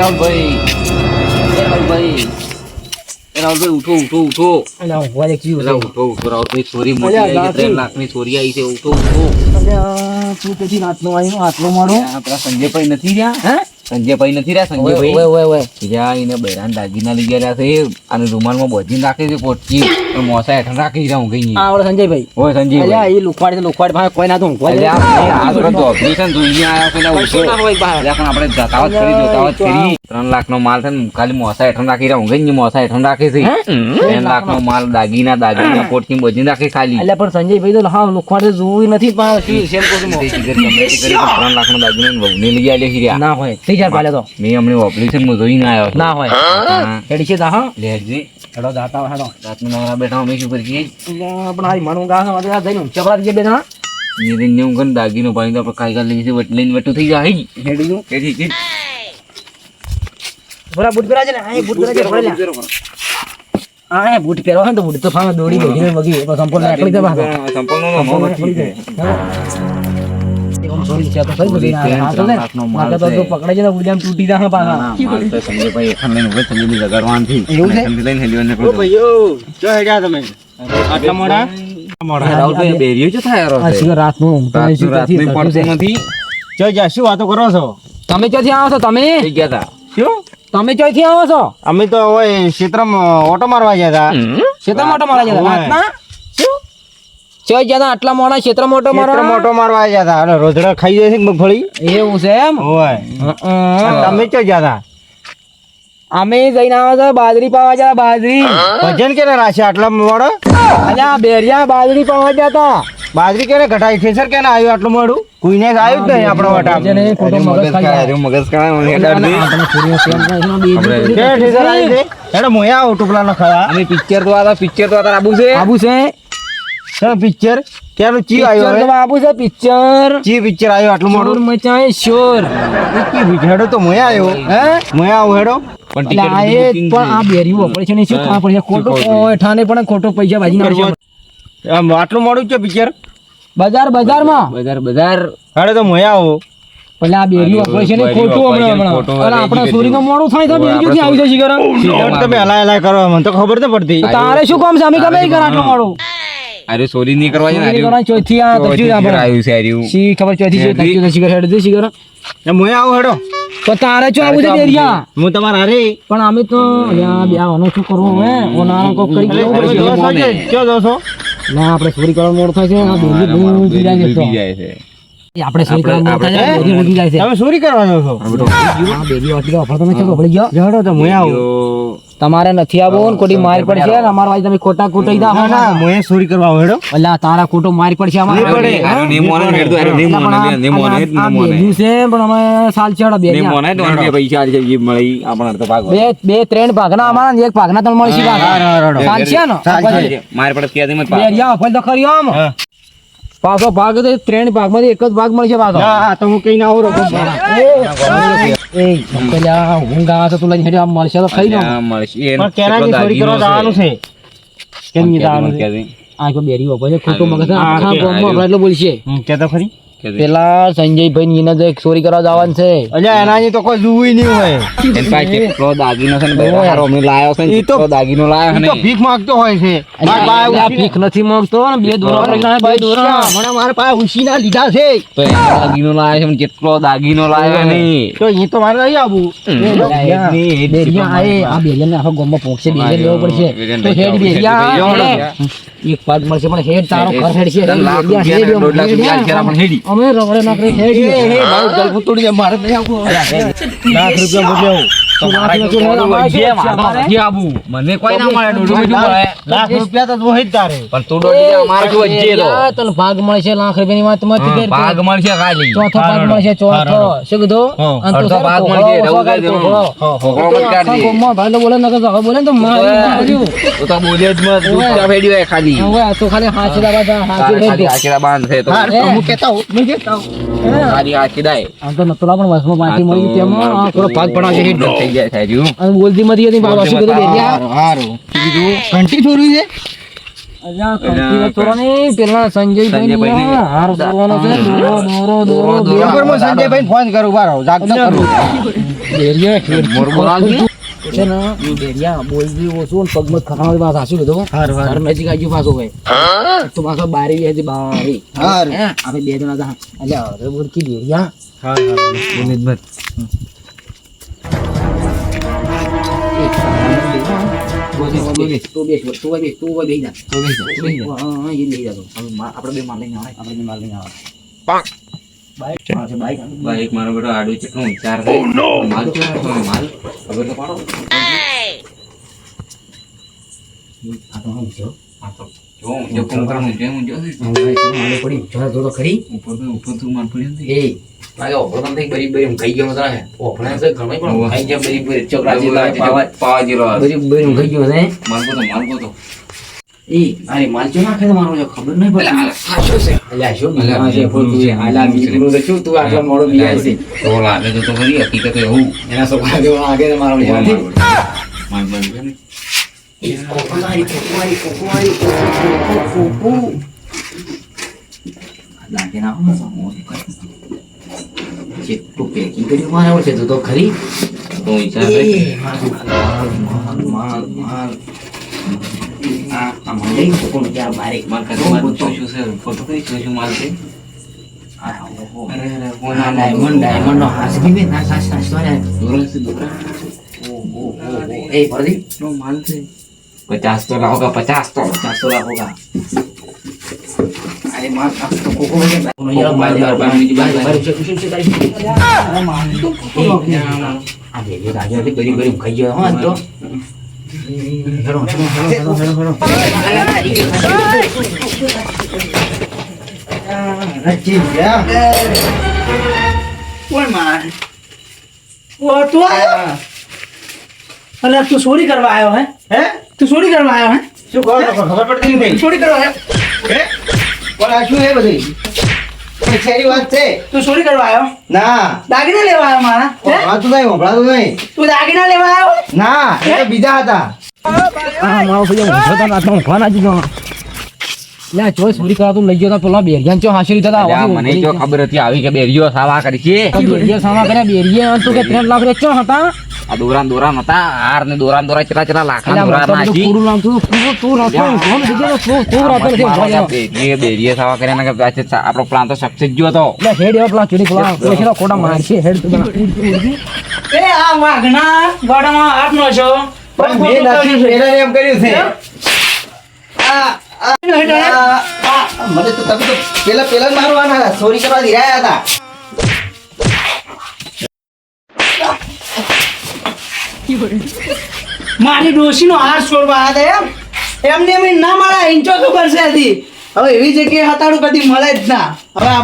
રાહુલભાઈ એ રાહુલભાઈ એ રાહુલભાઈ ઉઠો ઉઠો ઉઠો. અલ્યા ઊંઘવા દે કેવું ઉઠો ઉઠો રાહુલભાઈ ચોરી મોટી આવી છે ત્રણ લાખની ચોરી આવી છે ઉઠો ઉઠો. અલ્યા, તું તેથી રાતનો આવ્યો, આટલો મારો આ પેલા સંજયભાઈ નથી રહ્યા? હે? સંજયભાઈ નથી રહ્યા સંજયભાઈ ઓય, ઓય, ઓય. એને બૈરાન દાગીના લઈ ગયા છે. અને રૂમાલમાં બોજીને રાખે છે પોટકી અને મોસા હેઠળ રાખી રહ્યા ઊંઘી નહીં. આ સંજયભાઈ. ઓય સંજયભાઈ. અલ્યા, એ લુખવાડ છે, લુખવાડ પાસે કોઈ ના તો ઊંઘવા અલ્યા, આ તરત ઓપરેશન જોઈને આયા પેલા કશું ના ઉઠો. હોય બહાર. અલ્યા, પણ આપણે જતાવત કરી જોતાવત કરી. ત્રણ લાખ નો માલ છે ખાલી મોસા હેઠળ રાખી રહ્યા ઊંઘી નહીં મોસા હેઠળ રાખે છે લાખ નો માલ દાગીના દાગીના પોટકી બોધીને રાખી ખાલી. અલ્યા, પણ સંજયભાઈ તો હા લુખવાડ છે, જોવું નથી પણ શું કરી પણ ત્રણ લાખ નો દાગીના ને વહુને લઈ આલે છે રહ્યા. ના હોય થઈ જાય પાલે તો. મેં હમણાં ઓપરેશનમાં જોઈને આવ્યો ના હોય. હેડી છે તા, હા? લેહજી. હેડો હોય, હેડો રાતના નવરા બેઠા અમે શું કરીએ પણ મન ઊંઘ આવે છે, આ જઈને ઊંચા પડા જઈએ બે જણા નીરે ને ઊંઘે ને દાગીનો પાણી તો આપણે કાંઈ કાંઈ લઈને વટ- લઈને વટું થઈ જાય. હેડી ગયું તેથી જ. બોલા બૂટ પહેરા છે ને આ બૂટ પહેરા છે ભરે લ્યા. હા એ બૂટ પહેરવા હોય ને તો બૂટ તો ફામે દોડી બેઠી વગી પણ સંપૂર્ણ નીકળી જાય પાછો. સંપૂર્ણનો મોહ નથી તો બધી તો ને મારે તો પકડે છે તૂટી પાછા માલ તો એખાને લઈને. એવું છે? લઈને છે? તમે શું હતી? પડતું નથી. વાતો કરો છો તમે ક્યાંથી આવો છો તમે ગયા. શું તમે ક્યાંથી આવો છો અમે તો ક્ષેત્રમાં ઓટો મારવા ગયા હતા ક્ષેત્ર મોટો મારા જતા ઓય. રાતના ચોઈ જતા આટલા મોડા ક્ષેત્ર મોટો મારો ક્ષેત્રમાં મારવા ગયા હતા. અને રોજડા ખાઈ જાય છે મગફળી એવું છે એમ? હોય. તમે ક્યાં ગયા હતા? અમે જઈને આવો છો બાજરી પાવા જતા બાજરી. ભજન કેને રાશે આટલા મોડો? અલ્યા બેરિયા બાજરી પાવા જતા બાજરી કેને ઘટાઈ ઠેસર કેને આવ્યું આટલું મોડું? કોઈને આવ્યું જ નહીં આપણો વાટા મગજ મગજ ખાઈ ખાય, જાય. અરે મગજ ખાય, મને હેડાડ દે. આપણે છોરીઓ પ્રેમ કરે છે, બે આપણે- જણ કે ઠેસર આવી છે હેડો મોયા આવું ખરા અમે પિક્ચર તો આતા પિક્ચર તો આતા આબુ છે? આબુ છે? શું પિક્ચર ક્યાંનું ચી આવ્યો હવે આબુ છે પિક્ચર ચી પિક્ચર આવ્યો આટલું મોટું? મોડું મચાય શોર ચી? હેડો તો મય આવ્યો હે? મય આવું હેડો પણ એટલે આ એ ટિકિટ પણ આ બેરી વપડે છે ને શું કામ પડે ખોટો ઓય, ઠાને પણ ખોટો પૈસા ભાજી નાખશે આમ આટલું મોડું છે પિક્ચર બજાર બજારમાં? બજાર બજાર. હેડો તો મય આવો. એટલે આ બેરી ઓપરેશન છે ને ખોટું હમણાં હમણાં. અને આપણા. ચોરીનું મોડું થાય તો બેરી ક્યાંથી આવી જશે શિખર? તમે હલાય હલાય કરો મને તો ખબર ન પડતી. તારે શું કામ છે? અમે ગમે ઈ આટલું મોડું. અરે સોરી નહીં કરવાની ને, ચોરી આર્યું. ચોથી આ તો તકલીફ આપણે. આવ્યું છે આર્યું. સી ખબર ચોથી છે. તકલીફ છે શિખર હેડ દે શિખર એ મોયા આવો હેડો. તો તારે શું આવું છે એરિયા હું તમારા રે. પણ અમે તો અહીંયા બે આવાનું શું કરવું હે? ઓનારા કો કરી કેવું તમે છે? ક્યાં ના આપણે ચોરી કરવા મોડ થાય છે. આ બોલી બોલી જાય છે છે. આપણે ચોરી કરવા મોડ થાય છે. બેરી જાય છે. તમે ચોરી કરવા છો? આ બેબી વાટી તો અફળ તમે છો ભળી ગયો. જડો તો મોય આવો. તમારે નથી આવવું ને ખોટી માર પડશે ને અમારા વાળી તમે ખોટા કૂટાઈ દા ના ના મોયા ચોરી કરવા હેડો. અલ્યા તારા ખોટો માર પડશે અમારે. પડે. નહીં મોને ને હેડતું, આર્યું નહીં મોને, નહીં મોને, ને મોને. છે પણ અમે સાલ છે બે બેરી મોને તો બે પૈસા છે, જે મળી આપણને તો ભાગ. બે બે ત્રણ ભાગના અમારા ને એક ભાગના ત્રણ મળશે ભાગ સાલ છે નો? માર પડે કે મત બે બેરિયા ફળ તો ખરી આમ. પાછો ભાગ તો ત્રણ ભાગમાંથી એક જ ભાગ મળશે પાછો. હા તો હું કઈ ના આવું રોકો. એ પેલા આવે છે તું લઈને હેડ્યો આમ મળશે તો ખરી ને મળશે. પણ કેનાથી ચોરી કરવા જવાનું છે. કેમ નહીં જવાનું છે આ કોઈ બેરી વાપરે ખોટું મગજ આખા એટલું બોલશે. કે તો ખરી? પેલા સંજયભાઈ ની એને એક ચોરી કરવા જવાનું છે. અલ્યા એનાથી તો કોઈ જુવી નહીં હોય. એન પાસે કેટલો દાગીનો છે ને બૈરા અમે લાયો છે ઈ તો- કેટલો દાગીનો લાયો ને તો ભીખ માંગતો હોય છે. માર પાસે ભીખ નથી માંગતો ને બે દોરા પૈસા બે દોરા. મને મારા પાસે ઉછીના લીધા છે. તો દાગીનો લાયો છે કેટલો દાગીનો લાયો ને. તો એ તો મારે લઈ આવું. બેરિયા બેરિયા આ આ બેરિયાને આખો ગામમાં પોક્ષે બેરિયા લેવો પડશે. તો હેડ બેરિયા. બેરિયા એક પાક મળશે પણ હેડ તારો ખર હેડ છે. લાખ રૂપિયા ને પણ હેડી. અમે રવડે આવવું. લાખ રૂપિયા મોકલી તો. મને કોઈ ના મળે દોઢું લાખ રૂપિયા તો જોઈ તારે પણ તું દોઢી અમારે વચ્ચે તો. તને ભાગ મળશે લાખ રૂપિયાની વાત મત ભાગ મળશે ખાલી ચોથો ભાગ મળશે ચોથો શું કીધું હા, તું અડધો ભાગ મળશે, રવું કરી. હા, તો મત આખા કાઢજે. ગામમાં ભાઈ તો બોલે ને નકર તો બોલે તો મારી નાખ્યું. તો બોલે જ મત, તું. ચા ફેડ્યું હોય ખાલી હવે તો ખાલી તારે રેડ ખાલી દે. આશીર્વાદ બાંધ છે તો હું કહેતા હું કહેતા હોઉં. ખાલી આશીર્વાદ. આમ તો નતોલા પણ વસમાં પાછી મળી તેમાં થોડો ભાગ પડાવશે હેડ. થઈ જાય સાહેબ. અને બોલતી મતી હતી બાબા શું કીધું બેરિયા? હારું. બીજું ઘંટી ચોરી છે? અલ્યા, કંઠી વાત કરો નહીં. પેલા સંજયભાઈ સંજયભાઈ ને ને. હાર દોરવાનો છે. દોરો, દોરો, દોરો, દોરો. બરોબર, હું સંજયભાઈને ફોન કરું. બારો જાગતો કરું. બેરિયા મોર બોલાવજે. છે ને બેરિયા બોલજી ઓછું ને પગમત ખરાબ પાસ હાસું લીધું હાર નજીક આવી ગયું ભાઈ. તો પાછો બારી હતી બારી. હાર. હે? આપણે બે જણા હતા એટલે હવે બોલકી બેરિયા. બોલે બોલે તું બેસ તું બેસ તું બેસ જા તો બેસી જા, બેસી જા. હા હા એ બેસ જા તું હવે મા- આપણે બે માર લઈને આવે. આપણે બી માર લઈને આવા પાંક. બાઈક પાસે બાઈક ભાઈ, એક મારો બેટો આડો ચેટલો વિચાર છે. માલ કેવો હતો ને માલ? ખબર તો પાડો. આ તો હું છો આ તો જો હું જો કોમ કરું હું જેમ હું જો છે. મારે પડી જરા જો તો ખરી ઉપર તો ઉપર તો માર પડ્યું નથી. એ લાગે ઓપરો તને બરી બરી ખાઈ ગયો છે ઘણો પણ ખાઈ ગયો બરી બરી ચોકરાજી લાગે પાવા જેલો. બરી બરી ખાઈ ગયો છે. માલકો તો માલકો તો. એ અરે માલ ચો નાખે મારો? ખબર નહીં પડે આ શું છે? અલ્યા શું અલા, છે ફૂલ તું આલા બીમાર તો શું તું આટલો મોડો બીમાર છે? તો લાગે તો તો ખરી હકીકત એવું એના છોકરા જેવો આગે મારો માર માર માર ને. કોકુવારી કોકુવારી કોકુવારી લાગે ના હું હું જેટલું પેકિંગ કર્યું મારે છે તું તો ખરી. તો વિચાર પચાસ તો લાવો કા પચાસ તો પચાસ તો લાખો કા અરે માર આ તો કોકો ને કોનો યાર માર બાર, બાર, બીજી બાર, બાર. બાર છે કુશું છે તારી આ માર તો કોકો આ બે બે ગાજરથી બરી બરી ખાઈ ગયો હા તો હેડો હેડો હેડો હેડો હેડો રચી ગયા કોણ માર ઓ તું આયો અલા તું ચોરી કરવા આવ્યો હે હે તું ચોરી કરવા આવ્યો હે શું કહો છો? ખબર પડતી નહીં ચોરી કરવા આવ્યો હે પણ આ શું હે બધી? કઈ વાત છે? તું ચોરી કરવા આવ્યો? ના. દાગીના લેવા આવ્યો મારા? હે? વાંચતું નહીં વભળાતું નહીં. તું દાગીના લેવા આવ્યો? ના એ બીજા હતા. આ મારો ભાઈ ઊંઘો તો રાતનો ઊંઘવા ના દીધો. લે ચોઈસ પૂરી કરા તું લઈ ગયો તો પેલા બેરિયાન ચો હાશરી થતા અલ્યા, મને જો ખબર હતી આવી કે બેરીઓ સાવા કરી છે. બેરિયો સાવા કર્યા બેરિયો તું કે ત્રણ લાખ રે ચો હતા? આ દોરાન દોરાન હતા હાર ને દોરાન દોરા ચલા ચલા લાખના દોરા નાખી પૂરું નામ તું તું તું રાતો નથી ગયો તું તું રાતો ગયો બેરીએ બેરીએ સાવા કર્યા ને કે પાછે આપણો પ્લાન તો સક્સેસ ગયો હતો લે હેડ એવા પેલા ચૂડી પેલા પેલા છેલ્લા ખોટા મારશે. હેડ તું એ આ વાઘના ગોડામાં હાથ નો છો. પણ મેં નથી પેલા એમ કર્યું છે. આ મને તો તમે તો પેલા પેલા મારવાના. ચોરી કરવા ધીરાયા હતા. મારી ડોશીનો હાથ છોડવા હતા એમ? એમને એમ ના મારા ઇંચો ખબર કરશે હતી હવે એવી જગ્યાએ હતાડું કદી મળે જ ના. હવે આ